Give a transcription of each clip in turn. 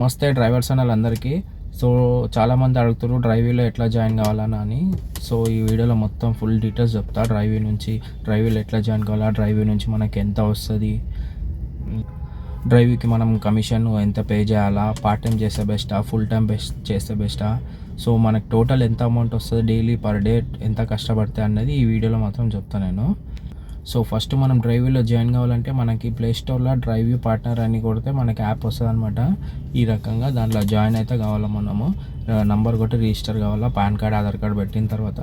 నమస్తే డ్రైవర్స్ అన్న వాళ్ళందరికీ. సో చాలామంది అడుగుతారు డ్రైవీలో ఎట్లా జాయిన్ కావాలని అని. సో ఈ వీడియోలో మొత్తం ఫుల్ డీటెయిల్స్ చెప్తా. డ్రైవీ నుంచి డ్రైవీలో ఎట్లా జాయిన్ కావాలా డ్రైవీ నుంచి మనకి ఎంత వస్తుంది. డ్రైవీకి మనం కమిషన్ ఎంత పే చేయాలా పార్ట్ టైం చేస్తే బెస్టా ఫుల్ టైం బెస్ట్ చేస్తే బెస్టా సో మనకు టోటల్ ఎంత అమౌంట్ వస్తుంది డైలీ పర్ డే ఎంత కష్టపడితే అన్నది ఈ వీడియోలో మాత్రం చెప్తాను నేను. సో ఫస్ట్ మనం డ్రైవ్లో జాయిన్ కావాలంటే మనకి ప్లే స్టోర్లో డ్రైవ్ పార్ట్నర్ అని కొడితే మనకి యాప్ వస్తుంది అనమాట ఈ రకంగా దాంట్లో జాయిన్ అయితే కావాలా మనము. నంబర్ కొట్టి రిజిస్టర్ కావాలా పాన్ కార్డ్ ఆధార్ కార్డ్ పెట్టిన తర్వాత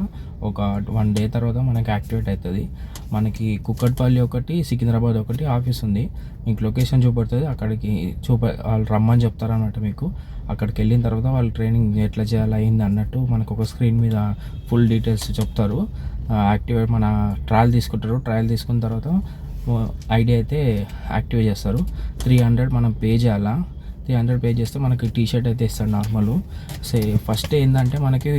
ఒక వన్ డే తర్వాత మనకి యాక్టివేట్ అవుతుంది మనకి కుక్కట్పల్లి ఒకటి సికింద్రాబాద్ ఒకటి ఆఫీస్ ఉంది. మీకు లొకేషన్ చూపెడుతుంది అక్కడికి చూప వాళ్ళు రమ్మని చెప్తారన్నమాట మీకు. అక్కడికి వెళ్ళిన తర్వాత వాళ్ళు ట్రైనింగ్ ఎట్లా చేయాలి అయింది అన్నట్టు మనకు ఒక స్క్రీన్ మీద ఫుల్ డీటెయిల్స్ చెప్తారు. యాక్టివేట్ మన ట్రయల్ తీసుకుంటారు. ట్రయల్ తీసుకున్న తర్వాత ఐడి అయితే యాక్టివేట్ చేస్తారు. త్రీ హండ్రెడ్ మనం పే చేయాలా? త్రీ హండ్రెడ్ పే చేస్తే మనకి టీ షర్ట్ అయితే ఇస్తాడు నార్మల్. సే ఫస్ట్ ఏంటంటే మనకి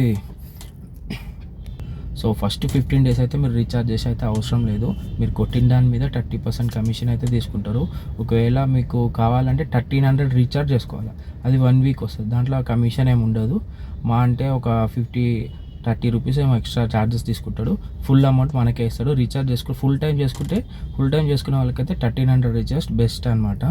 సో ఫస్ట్ ఫిఫ్టీన్ డేస్ అయితే మీరు రీఛార్జ్ చేసి అయితే అవసరం లేదు. మీరు కొట్టిన దాని మీద థర్టీ పర్సెంట్ కమిషన్ అయితే తీసుకుంటారు. ఒకవేళ మీకు కావాలంటే థర్టీన్ హండ్రెడ్ రీఛార్జ్ చేసుకోవాలి. అది వన్ వీక్ వస్తుంది. దాంట్లో కమిషన్ ఏమి ఉండదు. మా అంటే ఒక ఫిఫ్టీ థర్టీ రూపీస్ ఏమో ఎక్స్ట్రా ఛార్జెస్ తీసుకుంటాడు. ఫుల్ అమౌంట్ మనకే ఇస్తాడు. రీఛార్జ్ చేసుకుంటే ఫుల్ టైం చేసుకుంటే ఫుల్ టైం చేసుకునే వాళ్ళకైతే థర్టీన్ హండ్రెడ్ రీఛార్జ్ బెస్ట్ అనమాట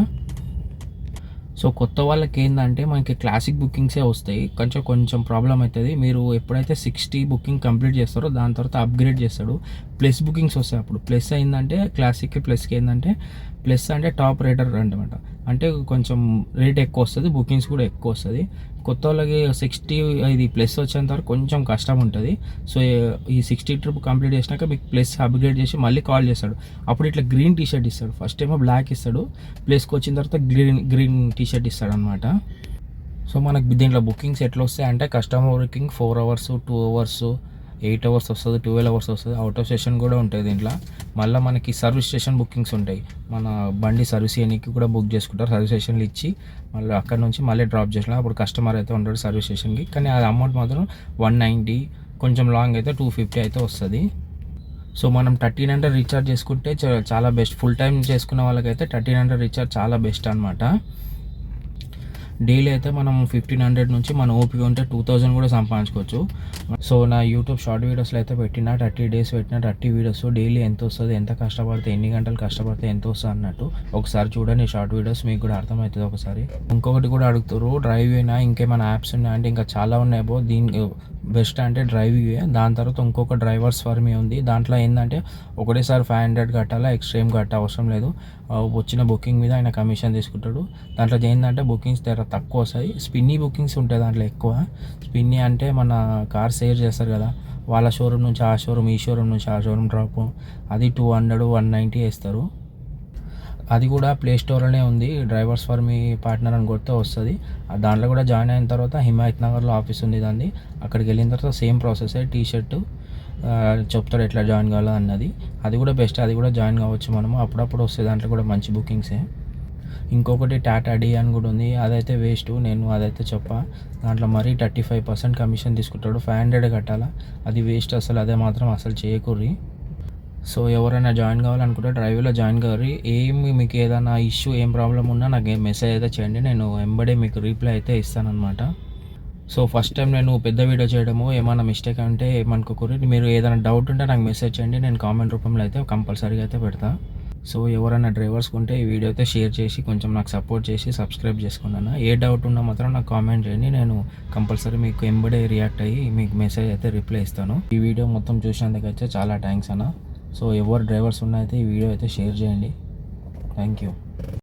సో కొత్త వాళ్ళకి ఏంటంటే మనకి క్లాసిక్ బుకింగ్సే వస్తాయి. కొంచెం కొంచెం ప్రాబ్లం అవుతుంది మీరు ఎప్పుడైతే సిక్స్టీ బుకింగ్ కంప్లీట్ చేస్తారో దాని తర్వాత అప్గ్రేడ్ చేస్తాడు. ప్లస్ బుకింగ్స్ వస్తాయి అప్పుడు. ప్లస్ అయిందంటే క్లాసిక్ ప్లస్కి ఏంటంటే ప్లస్ అంటే టాప్ రేటర్ అనమాట అంటే కొంచెం రేట్ ఎక్కువ వస్తుంది బుకింగ్స్ కూడా ఎక్కువ వస్తుంది. కొత్త వాళ్ళకి సిక్స్టీ ఇది ప్లస్ వచ్చేంత వరకు కొంచెం కష్టం ఉంటుంది. సో ఈ సిక్స్టీ ట్రిప్ కంప్లీట్ చేసినాక మీకు ప్లస్ అప్గ్రేడ్ చేసి మళ్ళీ కాల్ చేస్తాడు. అప్పుడు ఇట్లా గ్రీన్ టీ షర్ట్ ఇస్తాడు. ఫస్ట్ ఏమో బ్లాక్ ఇస్తాడు. ప్లస్కి వచ్చిన తర్వాత గ్రీన్ గ్రీన్ టీ షర్ట్ ఇస్తాడు అనమాట సో మనకు దీంట్లో బుకింగ్స్ ఎట్లా వస్తాయి అంటే customer working four hours two hours eight hours వస్తుంది ట్వెల్వ్ అవర్స్ వస్తుంది అవుట్ ఆఫ్ స్టేషన్ కూడా ఉంటుంది దీంట్లో. మళ్ళీ మనకి సర్వీస్ స్టేషన్ బుకింగ్స్ ఉంటాయి. మన బండి సర్వీస్ చేయడానికి కూడా బుక్ చేసుకుంటారు. సర్వీస్ స్టేషన్లు ఇచ్చి మళ్ళీ అక్కడ నుంచి మళ్ళీ డ్రాప్ చేసిన అప్పుడు కస్టమర్ అయితే ఉంటాడు సర్వీస్ స్టేషన్కి కానీ అది అమౌంట్ మాత్రం వన్ నైంటీ కొంచెం లాంగ్ అయితే టూ ఫిఫ్టీ అయితే వస్తుంది. సో మనం థర్టీన్ హండ్రెడ్ రీఛార్జ్ చేసుకుంటే చాలా బెస్ట్ ఫుల్ టైం చేసుకున్న వాళ్ళకైతే థర్టీన్ హండ్రెడ్ రీఛార్జ్ చాలా బెస్ట్ అనమాట డైలీ అయితే మనం ఫిఫ్టీన్ హండ్రెడ్ నుంచి మన ఓపిక ఉంటే టూ థౌజండ్ కూడా సంపాదించుకోవచ్చు. సో నా యూట్యూబ్ షార్ట్ వీడియోస్లో అయితే పెట్టిన థర్టీ డేస్ పెట్టిన థర్టీ వీడియోస్ డైలీ ఎంత వస్తుంది ఎంత కష్టపడితే ఎన్ని గంటలు కష్టపడితే ఎంత వస్తుంది అన్నట్టు ఒకసారి చూడండి షార్ట్ వీడియోస్ మీకు కూడా అర్థమవుతుంది ఒకసారి. ఇంకొకటి కూడా అడుగుతారు డ్రైవ్ అయినా ఇంకేమైనా యాప్స్ ఉన్నాయా అంటే ఇంకా చాలా ఉన్నాయి బో దీని బెస్ట్ అంటే డ్రైవింగ్ దాని తర్వాత ఇంకొక డ్రైవర్స్ ఫర్మీ ఉంది. దాంట్లో ఏంటంటే ఒకటేసారి ఫైవ్ హండ్రెడ్ కట్టాలా ఎక్స్ట్రీమ్ కట్ట అవసరం లేదు. వచ్చిన బుకింగ్ మీద ఆయన కమిషన్ తీసుకుంటాడు. దాంట్లో ఏంటంటే బుకింగ్స్ దగ్గర తక్కువ వస్తాయి. స్పిన్నీ బుకింగ్స్ ఉంటాయి దాంట్లో ఎక్కువ. స్పిన్నీ అంటే మన కార్ సేర్ చేస్తారు కదా వాళ్ళ షోరూమ్ నుంచి ఆ షోరూమ్ ఈ షోరూమ్ నుంచి ఆ షోరూమ్ డ్రాప్. అది టూ హండ్రెడ్ వన్ నైంటీ వేస్తారు. అది కూడా ప్లే స్టోర్లోనే ఉంది. డ్రైవర్స్ ఫర్ మీ పార్ట్నర్ అని కొడితే వస్తుంది. దాంట్లో కూడా జాయిన్ అయిన తర్వాత హిమాయత్ నగర్లో ఆఫీస్ ఉంది దాన్ని అక్కడికి వెళ్ళిన తర్వాత సేమ్ ప్రాసెస్ టీ షర్ట్ చెప్తాడు ఎట్లా జాయిన్ కావాలో అన్నది. అది కూడా బెస్ట్ అది కూడా జాయిన్ కావచ్చు మనము. అప్పుడప్పుడు వస్తే దాంట్లో కూడా మంచి బుకింగ్సే ఇంకొకటి టాటా డీ అని కూడా ఉంది. అదైతే వేస్ట్ నేను అదైతే చెప్ప. దాంట్లో మరీ థర్టీ ఫైవ్ పర్సెంట్ కమిషన్ తీసుకుంటాడు. ఫైవ్ హండ్రెడ్ కట్టాలా? అది వేస్ట్ అసలు అదే మాత్రం అసలు చేయకూరి సో ఎవరైనా జాయిన్ కావాలనుకుంటే డ్రైవ్లో జాయిన్ కావాలి ఏమి మీకు ఏదైనా ఇష్యూ ఏం ప్రాబ్లం ఉన్నా నాకు మెసేజ్ అయితే చేయండి నేను ఎంబడే మీకు రీప్లై అయితే ఇస్తానమాట సో ఫస్ట్ టైం నేను పెద్ద వీడియో చేయడము ఏమైనా మిస్టేక్ అంటే ఏమనుకోకూడదు మీరు ఏదైనా డౌట్ ఉంటే నాకు మెసేజ్ చేయండి నేను కామెంట్ రూపంలో అయితే కంపల్సరీగా అయితే పెడతా. సో ఎవరైనా డ్రైవర్స్ ఉంటే ఈ వీడియో అయితే షేర్ చేసి కొంచెం నాకు సపోర్ట్ చేసి సబ్స్క్రైబ్ చేసుకున్నాను ఏ డౌట్ ఉన్నా మాత్రం నాకు కామెంట్ చేయండి నేను కంపల్సరీ మీకు ఎంబడే రియాక్ట్ అయ్యి మీకు మెసేజ్ అయితే రిప్లై ఇస్తాను. ఈ వీడియో మొత్తం చూసినందుకైతే చాలా థ్యాంక్స్ అన్న. సో ఎవరు డ్రైవర్స్ ఉన్నాయితే ఈ వీడియో అయితే షేర్ చేయండి. Thank you